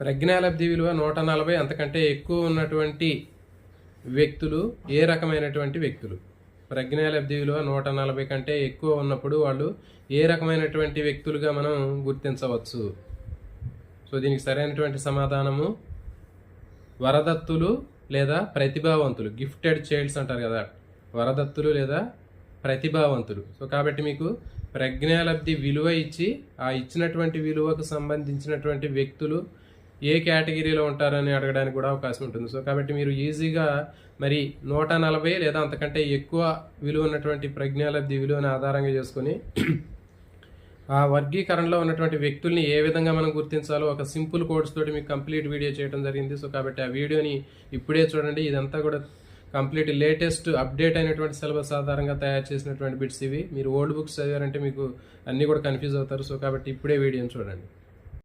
ప్రజ్ఞాలబ్ధి విలువ నూట నలభై అంతకంటే ఎక్కువ ఉన్నటువంటి వ్యక్తులు ఏ రకమైనటువంటి వ్యక్తులు? ప్రజ్ఞాలబ్ధి విలువ నూట నలభై కంటే ఎక్కువ ఉన్నప్పుడు వాళ్ళు ఏ రకమైనటువంటి వ్యక్తులుగా మనం గుర్తించవచ్చు? సో దీనికి సరైనటువంటి సమాధానము వరదత్తులు లేదా ప్రతిభావంతులు గిఫ్టెడ్ చైల్డ్స్ అంటారు కదా వరదత్తులు లేదా ప్రతిభావంతులు. సో కాబట్టి మీకు ప్రజ్ఞాలబ్ధి విలువ ఇచ్చి ఆ ఇచ్చినటువంటి విలువకు సంబంధించినటువంటి వ్యక్తులు ఏ కేటగిరీలో ఉంటారని అడగడానికి కూడా అవకాశం ఉంటుంది. సో కాబట్టి మీరు ఈజీగా మరి నూట నలభై లేదా అంతకంటే ఎక్కువ విలువ ఉన్నటువంటి ప్రజ్ఞాలబ్ధి విలువను ఆధారంగా చేసుకొని ఆ వర్గీకరణలో ఉన్నటువంటి వ్యక్తుల్ని ఏ విధంగా మనం గుర్తించాలో ఒక సింపుల్ కోడ్స్ తోటి మీకు కంప్లీట్ వీడియో చేయడం జరిగింది. సో కాబట్టి ఆ వీడియోని ఇప్పుడే చూడండి. ఇదంతా కూడా కంప్లీట్ లేటెస్ట్ అప్డేట్ అయినటువంటి సిలబస్ ఆధారంగా తయారు చేసినటువంటి బిట్స్ ఇవి. మీరు ఓల్డ్ బుక్స్ చదివారంటే మీకు అన్నీ కూడా కన్ఫ్యూజ్ అవుతారు. సో కాబట్టి ఇప్పుడే వీడియోని చూడండి.